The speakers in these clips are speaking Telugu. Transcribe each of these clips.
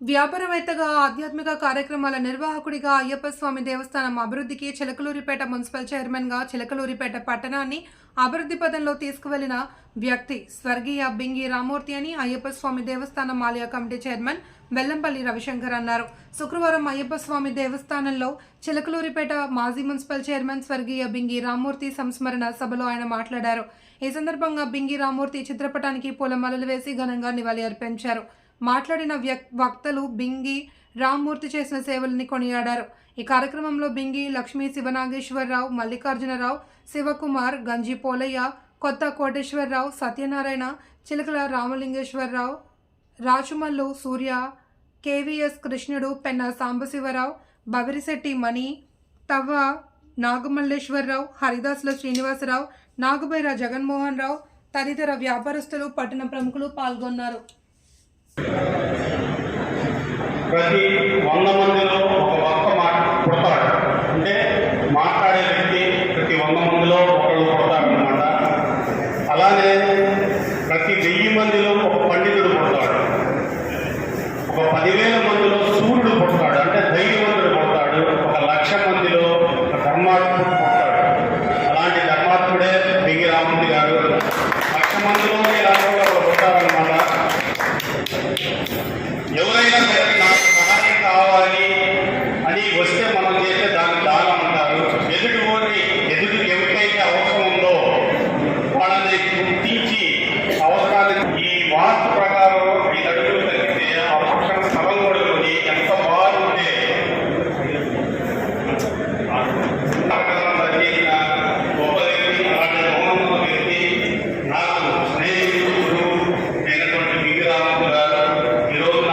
వ్యాపారవేత్తగా ఆధ్యాత్మిక కార్యక్రమాల నిర్వాహకుడిగా అయ్యప్ప స్వామి దేవస్థానం అభివృద్ధికి చిలకలూరిపేట మున్సిపల్ చైర్మన్గా చిలకలూరిపేట పట్టణాన్ని అభివృద్ధి పదంలో తీసుకువెళ్ళిన వ్యక్తి స్వర్గీయ బింగి రామూర్తి అని అయ్యప్ప స్వామి దేవస్థానం ఆలయ కమిటీ చైర్మన్ వెల్లంపల్లి రవిశంకర్ అన్నారు. శుక్రవారం అయ్యప్ప స్వామి దేవస్థానంలో చిలకలూరిపేట మాజీ మున్సిపల్ చైర్మన్ స్వర్గీయ బింగి రామూర్తి సంస్మరణ సభలో ఆయన మాట్లాడారు. ఈ సందర్భంగా బింగి రామూర్తి చిత్రపటానికి పూలమాలలు వేసి ఘనంగా నివాళి అర్పించారు మాట్లాడిన వ్యక్ వక్తలు బింగి రామ్మూర్తి చేసిన సేవల్ని కొనియాడారు. ఈ కార్యక్రమంలో బింగి లక్ష్మీ శివనాగేశ్వరరావు మల్లికార్జునరావు శివకుమార్ గంజి పోలయ్య కొత్త కోటేశ్వరరావు సత్యనారాయణ చిలకల రామలింగేశ్వరరావు రాచుమల్లు సూర్య కేవీఎస్ కృష్ణుడు పెన్న సాంబశివరావు బబిరిశెట్టి మణి తవ్వ నాగమల్లేశ్వరరావు హరిదాసుల శ్రీనివాసరావు నాగుబైర జగన్మోహన్ రావు తదితర వ్యాపారస్తులు పట్టణ ప్రముఖులు పాల్గొన్నారు. ప్రతి వంద మందిలో ఒక ఒక్క మాట పుడతాడు. అంటే మాట్లాడే వ్యక్తి ప్రతి వంద మందిలో ఒకళ్ళు పుడతాడు అనమాట అలానే ప్రతి వెయ్యి మందిలో ఒక పండితుడు పుడతాడు. ఒక పదివేల మందిలో సూర్యుడు పుడతాడు అంటే ధైర్యవంతుడు పుడతాడు ఒక లక్ష మందిలో ఒక ధర్మాత్ముడు పుడతాడు అలాంటి ధర్మాత్ముడే బింగి రామూర్తి గారు లక్ష మందిలో ఇలాంటి వాళ్ళు పుడతారనమాట ఎవరైనా సరే నాకు సహాయం కావాలి అని వస్తే మనం చేస్తే దాన్ని దానం అంటారు ఎదుటి వారి ఎదుటి ఎవరికైతే అవసరం ఉందో దీన్ని తీర్చి అవసరాలు ఈ వాస్తు ప్రకారం ఐదు అడుగులు తగ్గితే ఆ పక్కన స్థలం కొడుకుని ఎంత బాగుంటే జరిగిన గొప్ప వ్యక్తి అలాంటి మౌనమ్మ వ్యక్తి నాకు స్నేహితుడు అయినటువంటి బిగిరామకు గారు ఈ రోజున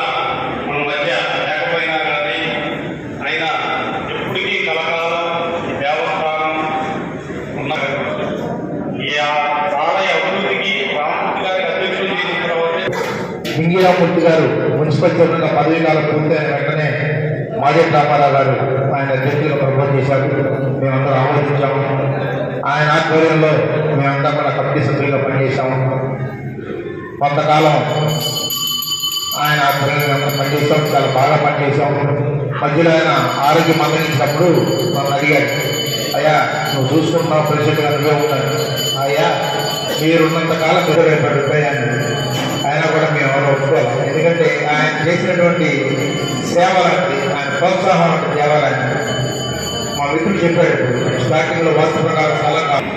మన మధ్య లేకపోయినా కానీ ఆయన ఎప్పటికీ కలకాలం ఈ దేవస్థానం ఉన్న ఈ ఆలయ అభివృద్ధికి రామూర్తి గారి అధ్యక్షులు చేసిన తర్వాత లింగిరామూర్తి గారు మున్సిపల్ చైర్మన్ పదవి కాలం పూర్తయిన వెంటనే మాజీ రామారావు గారు ఆయన అధ్యక్షులు ప్రపోజ్ చేశారు. మేమందరం ఆమోదించాము. ఆయన ఆధ్వర్యంలో మేమంతా కూడా కమిటీ సభ్యులుగా పనిచేశాము. కొంతకాలం ఆయన ఆధ్వర్యంలో మేము పనిచేసాం చాలా బాగా పనిచేసాం మధ్యలో ఆయన ఆరోగ్యం మందలించినప్పుడు నన్ను అడిగాడు అయ్యా నువ్వు చూసుకుంటున్నావు ప్రెసిడెంట్గా నువ్వే ఉంటాను అయ్యా మీరున్నంతకాలం కాలం రూపాయలు ఆయన కూడా మేము ఎవరు ఒప్పుకోవాలి ఎందుకంటే ఆయన చేసినటువంటి సేవలంటే ఆయన ప్రోత్సాహం దేవాలని మా మిత్రుడు చెప్పాడు స్టార్టింగ్లో వాస్తు ప్రకారం చాలా కాలం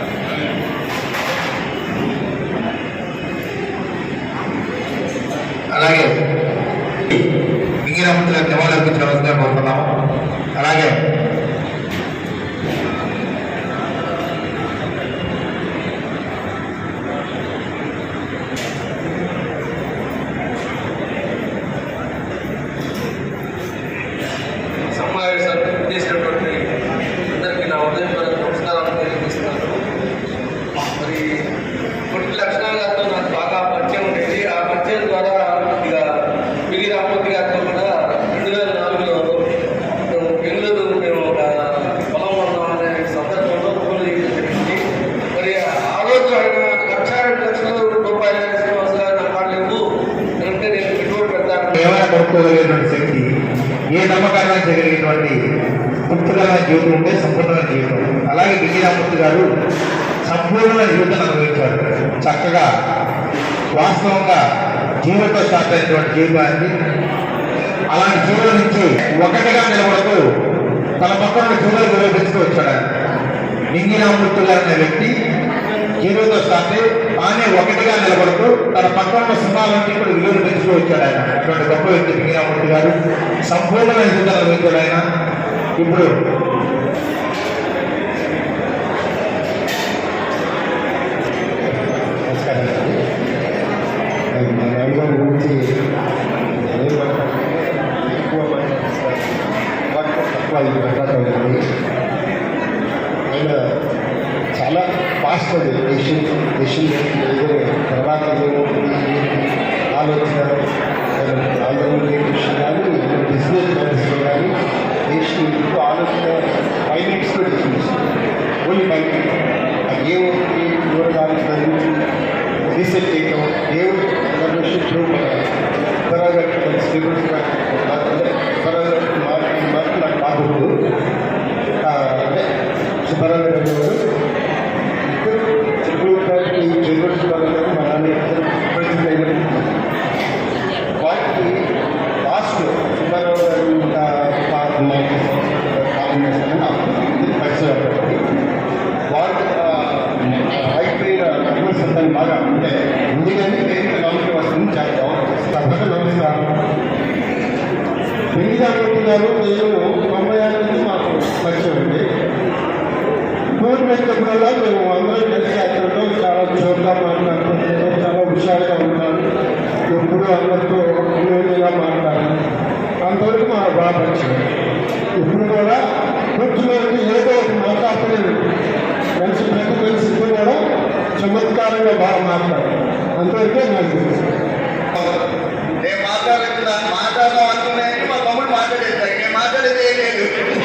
అలాగే మిగిలిన నివాళులు అర్పించవలసిందిగా కోరుతున్నాము. అలాగే ఏమైనా శక్తి ఏ నమ్మకాన్ని చేయగలిగినటువంటి తృప్తికరమైన జీవితం ఉంటే సంపూర్ణమైన జీవితం. అలాగే విజయరామూర్తి గారు సంపూర్ణమైన జీవితాన్ని అనుభవించారు. చక్కగా వాస్తవంగా జీవితంతో స్టార్ట్ అయినటువంటి జీవితాన్ని అలాంటి జీవుల నుంచి ఒకటిగా నిలబడుతూ తన పక్కన జీవులు విరోధిస్తూ వచ్చాడు ఆయన. గారు అనే వ్యక్తి జీరోతో స్టార్ట్ అయ్యి తానే ఒకటిగా నిలబడుతూ పక్కన సినిమాలన్నీ కూడా విలువలు పెంచుతూ వచ్చాడు ఆయన. అటువంటి గొప్ప వ్యక్తి లింగిరామూర్తి గారు. సంపూర్ణమైన జీవితాలు వేశాడు ఆయన. ఇప్పుడు గురించి ఎక్కువ మాట్లాడుతున్నారు. తక్కువ తక్కువ ఇది మాట్లాడుతుంది ఆయన చాలా ఫాస్ట్ అది డెసిషన్ డెసిషన్ తర్వాత ఆలోచన ఆలోచన డెసిషన్ కానీ బిజినెస్ మ్యానేజ్లో కానీ అంటే ఎందుకంటే దేనికి లోన్కి వస్తుంది తప్పక లోన్ ఇస్తాను పెళ్ళి అనుకుంటున్నారు మేము తొంభై ఆరు నుంచి మాకు పరిచయం అండి గవర్నమెంట్ చెప్పినలా మేము వంద ಸರ್ಕಾರವೇ ಭಾಳ ಮಾಡ್ತಾರೆ ಅಂತವ್ರಿಗೆ ನಾನು నేను మాట్లాడుతున్నాను మాట్లాడడం అనుకున్నాను మా తమ్ముడు మాట్లాడేస్తాను నేను మాట్లాడేది ఏం లేదు